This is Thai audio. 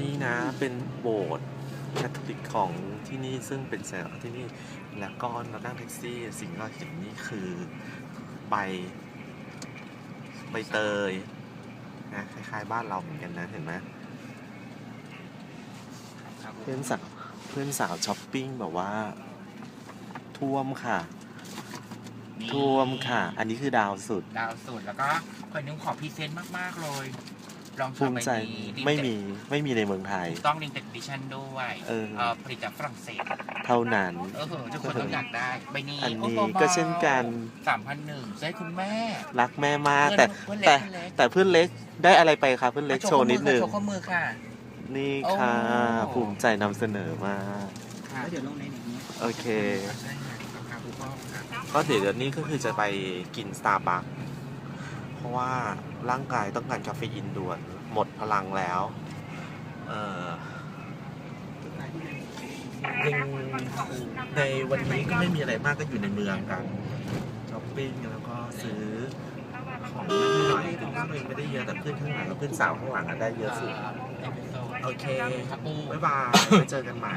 นี่นะเป็นโบสถ์แคทอลิกของที่นี่ซึ่งเป็นแสงที่นี่แล้วก็เรานั่งแท็กซี่สิ่งที่เราเห็นนี่คือใบใบเตยนะคล้ายๆบ้านเราเหมือนกันนะเห็นไหมเพื่อนสาวเพื่อนสาวช้อปปิ้งแบบว่า ท่วมค่ะ นี่ท่วมค่ะ อันนี้คือดาวสุด ดาวสุดแล้วก็คนนึงขอพรีเซนต์มาก ๆ เลย ลองภูทำมิใบใจนี้ไม่มีไม่มีในเมืองไทยต้องลิงเต็ดดิชั่นด้วยเออผลิตจากฝรั่งเศสเท่านั้น เออทุกคนต้องอยากได้ใบนี้อันนี้ก็เช่นกัน สามพันหนึ่งใช้คุณแม่รักแม่มากเพื่อนแต่เพื่อนเล็กแต่เพื่อนเล็กแต่เพื่อนเล็กได้อะไรไปคะเพื่อนเล็กโชว์นิดนึง โชว์ข้อมือค่ะ นี่ค่ะ โอ้ ภูมิใจนำเสนอมาก แล้วเดี๋ยวลงในนี้โอเค ใช่ค่ะคุณพ่อค่ะก็เดี๋ยวเดี๋ยวนี้ก็คือจะไปกินสตาร์บัคเพ ราะว่าร่างกายต้องการคาเฟอีนด่วนหมดพลังแล้ว เออยังในวันนี้ก็ไม่มีอะไรมากก็อยู่ในเมืองกันช้อปปิ้งแล้วก็ซื้อของนิดหน่อยถึงว่าตัวเองไม่ได้เยอะแต่เพื่อนข้างหลังกับเพื่อนสาวข้างหลังอะได้เยอะสุด โอเค บ๊ายบายไว้เจอกันใหม่